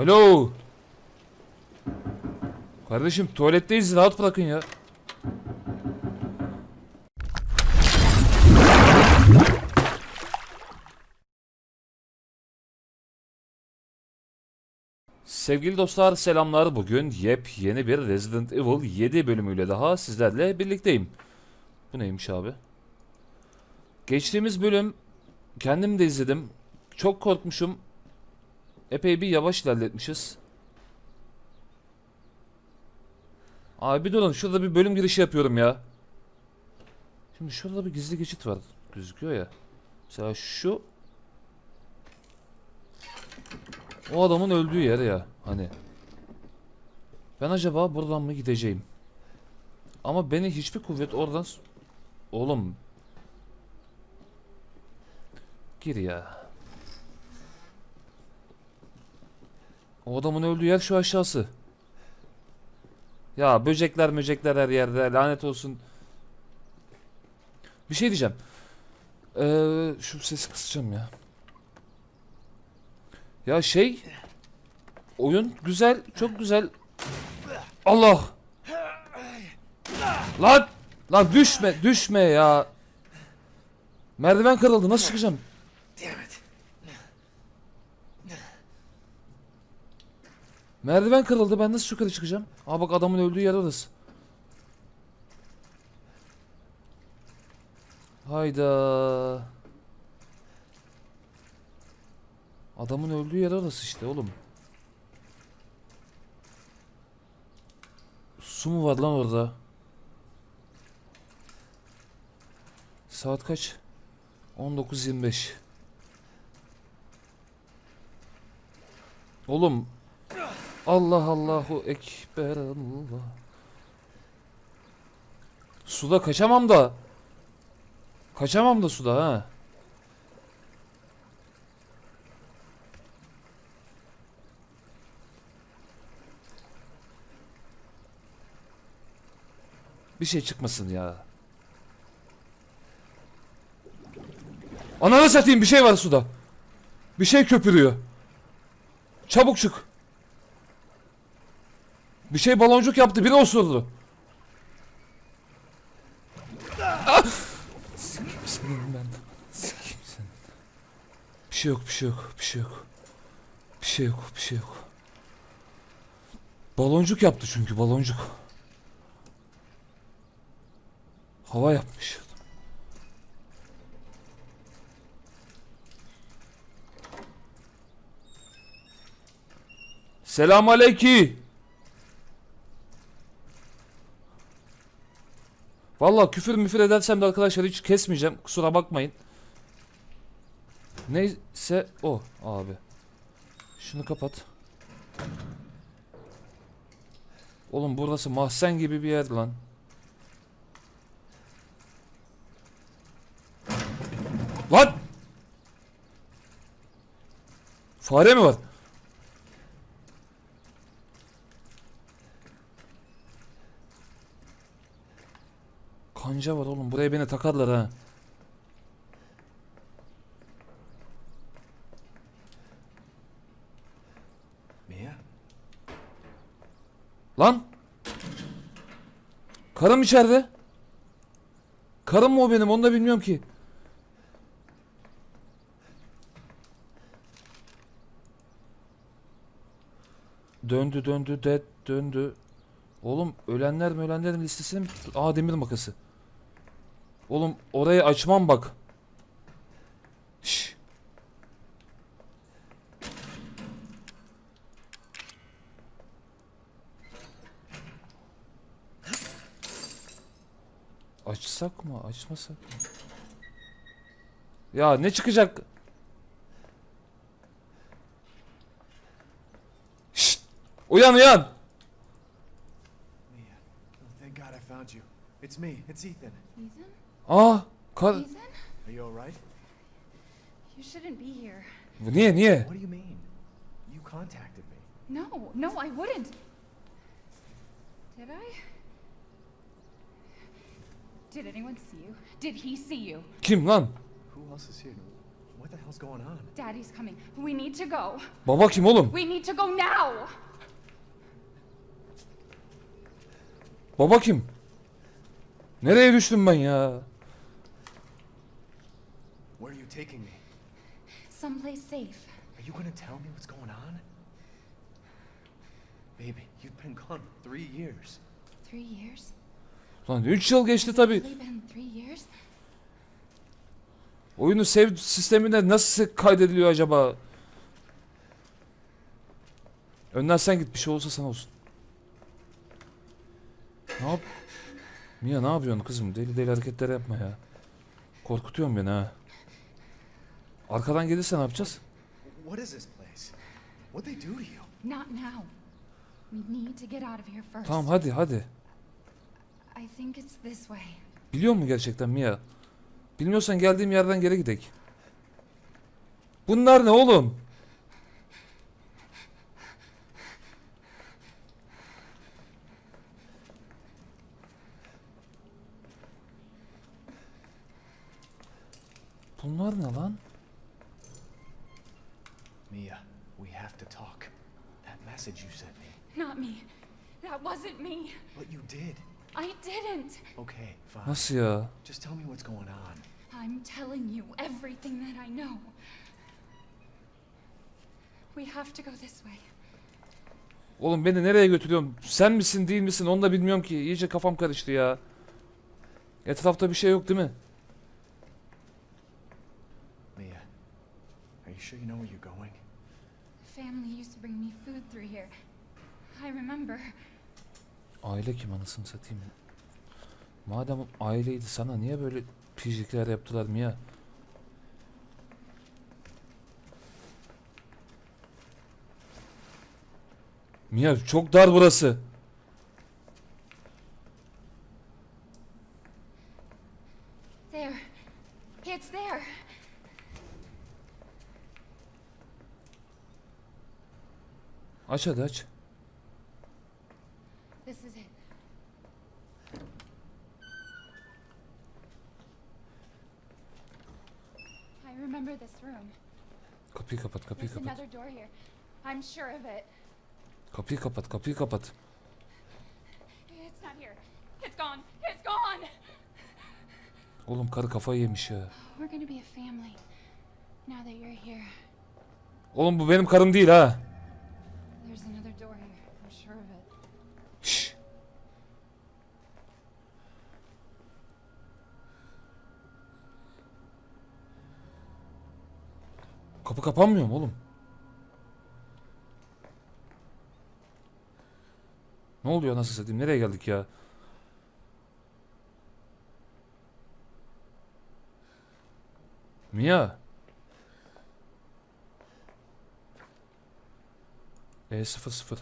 Alo. Kardeşim tuvaletteyiz rahat bırakın ya. Sevgili dostlar selamlar bugün yepyeni bir Resident Evil 7 bölümüyle daha sizlerle birlikteyim. Bu neymiş abi? Geçtiğimiz bölüm kendim de izledim. Çok korkmuşum. Epey bir yavaş ilerletmişiz. Abi bir durun şurada bir bölüm girişi yapıyorum ya. Şimdi şurada bir gizli geçit var gözüküyor ya. Mesela şu o adamın öldüğü yer ya hani. Ben acaba buradan mı gideceğim? Ama beni hiçbir kuvvet oradan oğlum gir ya. O adamın öldüğü yer şu aşağısı. Ya böcekler möcekler her yerde lanet olsun. Bir şey diyeceğim. Ee, şu sesi kısacağım ya. Ya şey oyun güzel çok güzel. Allah. Lan lan düşme düşme ya. Merdiven kırıldı nasıl çıkacağım? Merdiven kırıldı ben nasıl yukarı çıkacağım? Aa bak adamın öldüğü yer orası. Hayda. Adamın öldüğü yer orası işte oğlum. Su mu var lan orada? Saat kaç? 19.25 Oğlum Allah Allahu Ekber Allah. Suda kaçamam da Kaçamam da suda ha. Bir şey çıkmasın ya. Ananı satayım bir şey var suda. Bir şey köpürüyor. Çabuk çık bir şey baloncuk yaptı. Biri osurdu. Ah! Sikeyim senin ben. Sikeyim seni. Bir şey yok, bir şey yok, bir şey yok. Bir şey yok, bir şey yok. Baloncuk yaptı çünkü baloncuk. Hava yapmış. Selam aleyküm. Vallahi küfür müfür edersem de arkadaşlar hiç kesmeyeceğim. Kusura bakmayın. Neyse o abi. Şunu kapat. Oğlum burası mahzen gibi bir yer lan. Lan! Fare mi var? Kanca var oğlum. Buraya beni takarlar ha. Mia? Lan! Karım içeride. Karım mı o benim? Onu da bilmiyorum ki. Döndü döndü de döndü. Oğlum ölenler mi ölenlerin listesini mi tuttu? Aa demir makası. Oğlum orayı açmam bak. Şş. Açsak mı? Açmasak mı? Ya ne çıkacak? Şşt! Uyan uyan! Mia. Thank God I found you. It's me. It's Ethan. Ethan? Aa! Kar... Ethan? Are you alright? You shouldn't be here. Niye niye? What do you mean? You contacted me. No, no, I wouldn't. Did I? Did anyone see you? Did he see you? Kim lan? Who else is here? What the hell hell's going on? Daddy's coming. We need to go. Baba kim oğlum? We need to go now. Baba kim? Nereye düştüm ben ya? Where are you taking me? Someplace safe. Are you gonna tell me what's going on? Baby, you've been gone three years. Three years? Lan 3 yıl geçti tabi. Really been three years? Oyunu save sistemine nasıl kaydediliyor acaba? Önden sen git bir şey olsa sana olsun. Ne yap? Mia ne yapıyorsun kızım? Deli deli hareketler yapma ya. Korkutuyorsun beni ha. Arkadan gelirse ne yapacağız? What is this place? What they do to you? Not now. We need to get out of here first. Tamam hadi hadi. I think it's this way. Biliyor mu gerçekten Mia? Bilmiyorsan geldiğim yerden geri gidek. Bunlar ne oğlum? Bunlar ne lan? Mia, we have to talk. That message you sent me. Not me. That wasn't me. But you did. I didn't. Okay, fine. Nasıl ya? Just tell me what's going on. I'm telling you everything that I know. We have to go this way. Oğlum beni nereye götürüyorsun? Sen misin değil misin onu da bilmiyorum ki. İyice kafam karıştı ya. Etrafta bir şey yok değil mi? Mia, are you sure you know where you're going? Family used to bring me food through here. I remember. Aile kim anasını satayım. Madem aileydi sana niye böyle pijlikler yaptılar Mia? Mia çok dar burası. Aç hadi aç. This is it. I remember this room. Kapıyı kapat kapıyı kapat. another door here. I'm sure of it. Kapıyı kapat kapıyı kapat. It's not here. It's gone. It's gone. Oğlum karı kafayı yemiş ya. We're gonna be a family. Now that you're here, Oğlum bu benim karım değil ha. There's another door here. I'm sure of it. Şşş. Kapı kapanmıyor mu oğlum? Ne oluyor nasıl satayım? Nereye geldik ya? Mia. E sıfır sıfır.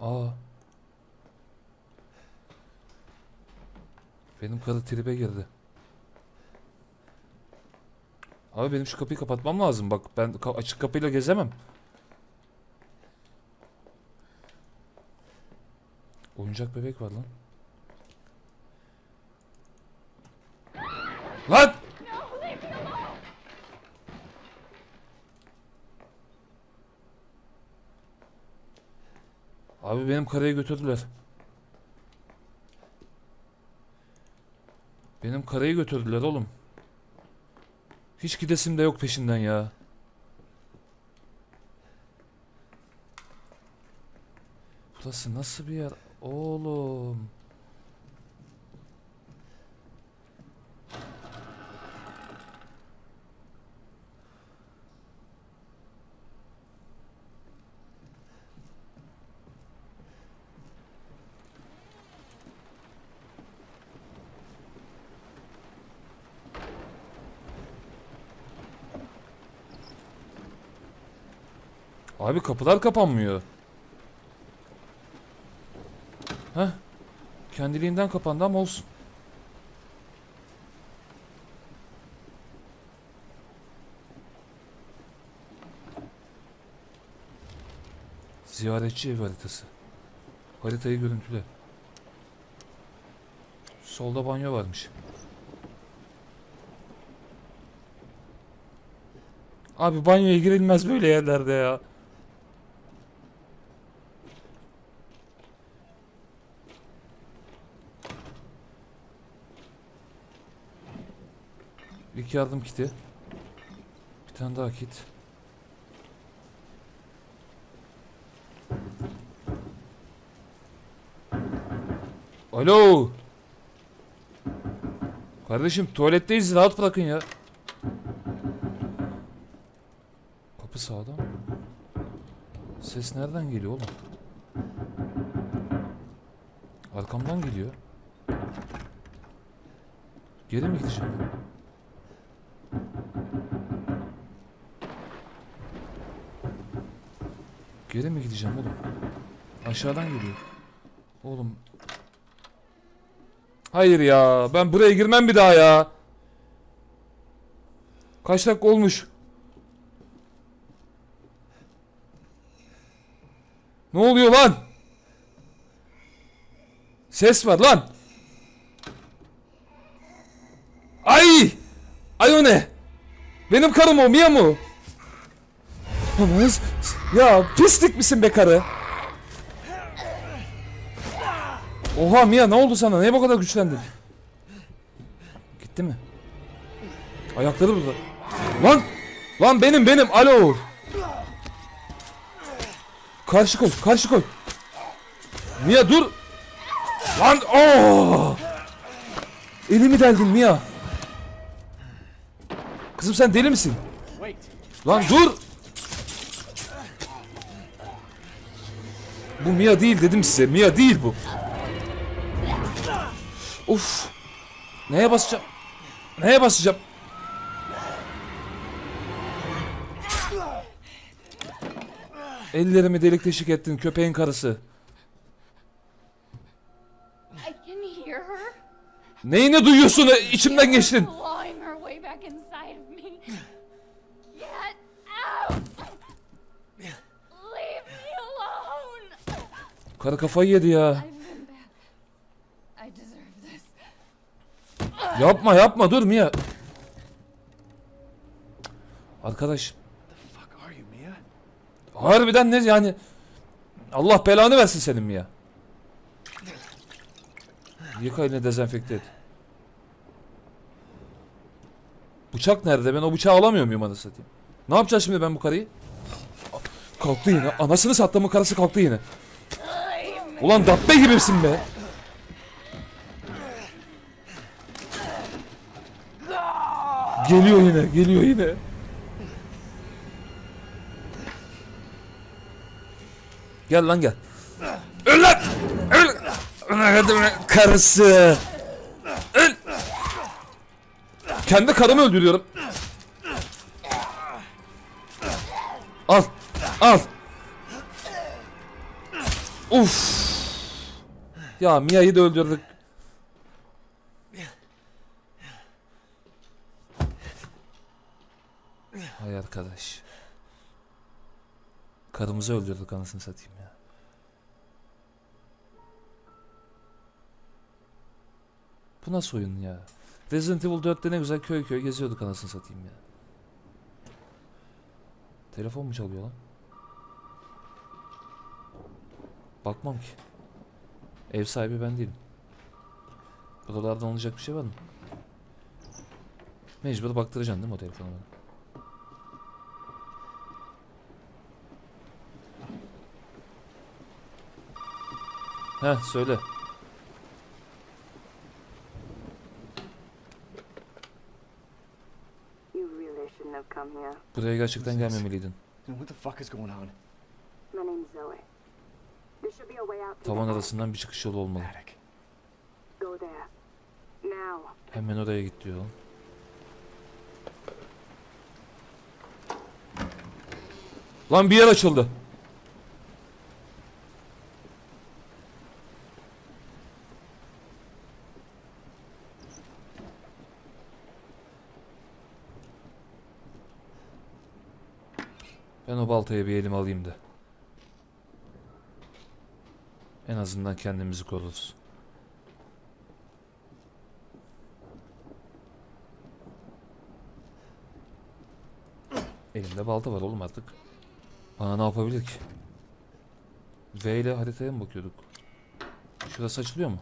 Aa. Benim karı tribe girdi. Abi benim şu kapıyı kapatmam lazım. Bak ben ka- açık kapıyla gezemem. Oyuncak bebek var lan. Lan! Abi benim karıyı götürdüler. Benim karıyı götürdüler oğlum. Hiç gidesim de yok peşinden ya. Burası nasıl bir yer oğlum? Abi kapılar kapanmıyor. Heh. Kendiliğinden kapandı ama olsun. Ziyaretçi ev haritası. Haritayı görüntüle. Solda banyo varmış. Abi banyoya girilmez böyle yerlerde ya. Yardım kiti. Bir tane daha kit. Alo. Kardeşim tuvaletteyiz rahat bırakın ya. Kapı sağda mı? Ses nereden geliyor oğlum? Arkamdan geliyor. Geri mi gideceğim? Geri mi gideceğim oğlum? Aşağıdan geliyor. Oğlum. Hayır ya. Ben buraya girmem bir daha ya. Kaç dakika olmuş? Ne oluyor lan? Ses var lan. Ay! Ay o ne? Benim karım o Mia mu? Anız. Ya pislik misin be karı? Oha Mia ne oldu sana? Niye bu kadar güçlendin? Gitti mi? Ayakları burada. Lan! Lan benim benim. Alo. Karşı koy, karşı koy. Mia dur. Lan oh! Elimi deldin Mia. Kızım sen deli misin? Lan dur. Bu Mia değil dedim size. Mia değil bu. Uf. Neye basacağım? Neye basacağım? Ellerimi delik deşik ettin köpeğin karısı. Neyini duyuyorsun? İçimden geçtin. Karı kafayı yedi ya. Yapma yapma dur Mia. Arkadaş harbiden ne yani Allah belanı versin senin Mia. Yıka elini dezenfekte et. Bıçak nerede? Ben o bıçağı alamıyor muyum anasını satayım? Ne yapacağız şimdi ben bu karıyı? Kalktı yine. Anasını sattığımın karısı kalktı yine. Ulan dabbe gibisin be. Geliyor yine, geliyor yine. Gel lan gel. Öl lan! Öl! Karısı. Öl! Kendi karımı öldürüyorum. Al. Al. Uf. Ya Mia'yı da öldürdük. Hay arkadaş. Karımızı öldürdük anasını satayım ya. Bu nasıl oyun ya? Resident Evil 4'te ne güzel köy köy geziyorduk anasını satayım ya. Telefon mu çalıyor lan? Bakmam ki. Ev sahibi ben değilim. Buralardan alınacak bir şey var mı? Mecbur baktıracaksın değil mi o telefonu bana? Heh söyle. You really shouldn't have come here. Buraya gerçekten gelmemeliydin. What the fuck is going on? My name's Zoe. Tavan arasından bir çıkış yolu olmalı. Hemen oraya git diyor. Lan bir yer açıldı. Ben o baltaya bir elim alayım da. En azından kendimizi koruruz. Elimde balta var oğlum artık. Bana ne yapabilir ki? V ile haritaya mı bakıyorduk? Şurası açılıyor mu?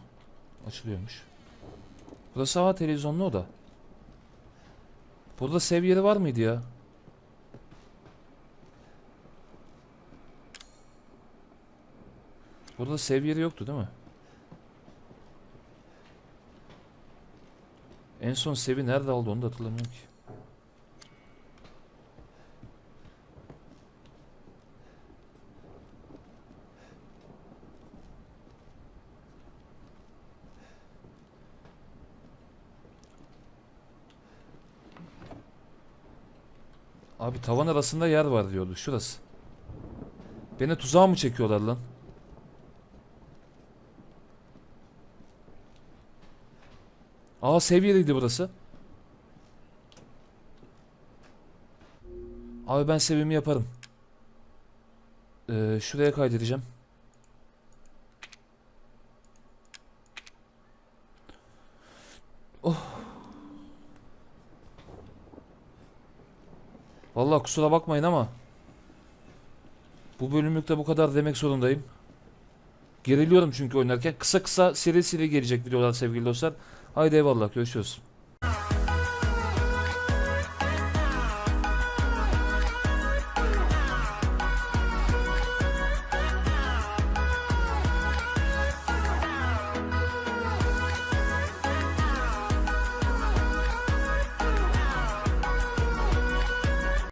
Açılıyormuş. Burası hava televizyonlu oda. Burada sev yeri var mıydı ya? Burada sev yeri yoktu değil mi? En son sevi nerede aldı onu da hatırlamıyorum ki. Abi tavan arasında yer var diyordu. Şurası. Beni tuzağa mı çekiyorlar lan? Aa seviyeliydi burası. Abi ben sevimi yaparım. Ee, şuraya kaydedeceğim. Oh. Vallahi kusura bakmayın ama bu bölümlükte bu kadar demek zorundayım. Geriliyorum çünkü oynarken. Kısa kısa seri seri gelecek videolar sevgili dostlar. Haydi eyvallah görüşürüz.